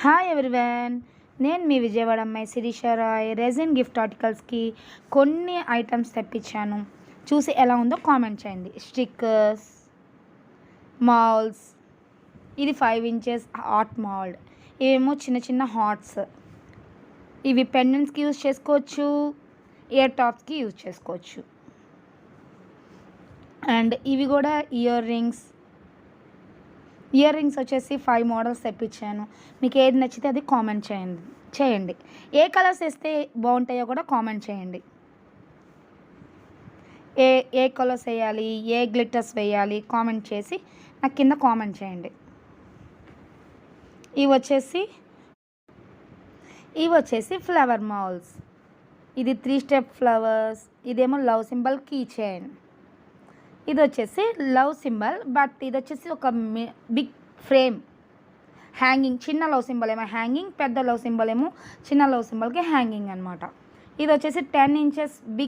Hi everyone నేను మీ విజయవాడ అమ్మాయి శిరీష రాయ్. రెజిన్ గిఫ్ట్ ఆర్టికల్స్కి కొన్ని ఐటమ్స్ తెప్పించాను. చూసి ఎలా ఉందో కామెంట్ చేయండి. స్టిక్కర్స్ మాల్స్ ఇది ఫైవ్ ఇంచెస్ హాట్ మాల్డ్ ఇవేమో చిన్న చిన్న హాట్స్ ఇవి పెండెంట్స్కి యూజ్ చేసుకోవచ్చు ఇయర్ టాప్స్కి యూజ్ చేసుకోవచ్చు. అండ్ ఇవి కూడా ఇయర్ రింగ్స్ ఇయర్ రింగ్స్ వచ్చేసి ఫైవ్ మోడల్స్ తెప్పించాను. మీకు ఏది నచ్చితే అది కామెంట్ చేయండి. చేయండి. ఏ కలర్స్ వేస్తే బాగుంటాయో కూడా కామెంట్ చేయండి. ఏ ఏ కలర్స్ వేయాలి ఏ గ్లిటర్స్ వేయాలి కామెంట్ చేసి నాకు కింద కామెంట్ చేయండి. ఇవి వచ్చేసి ఇవి వచ్చేసి ఫ్లవర్ మాల్స్. ఇది త్రీ స్టెప్ ఫ్లవర్స్. ఇదేమో లవ్ సింబల్ కీ చైన్ ఇది వచ్చేసి లవ్ సింబల్ బట్ ఇది వచ్చేసి ఒక బిగ్ ఫ్రేమ్. హ్యాంగింగ్ చిన్న లవ్ సింబల్ ఏమో హ్యాంగింగ్ పెద్ద లవ్ సింబల్ ఏమో చిన్న లవ్ సింబల్కి హ్యాంగింగ్ అనమాట ఇది వచ్చేసి టెన్ ఇంచెస్ బిగ్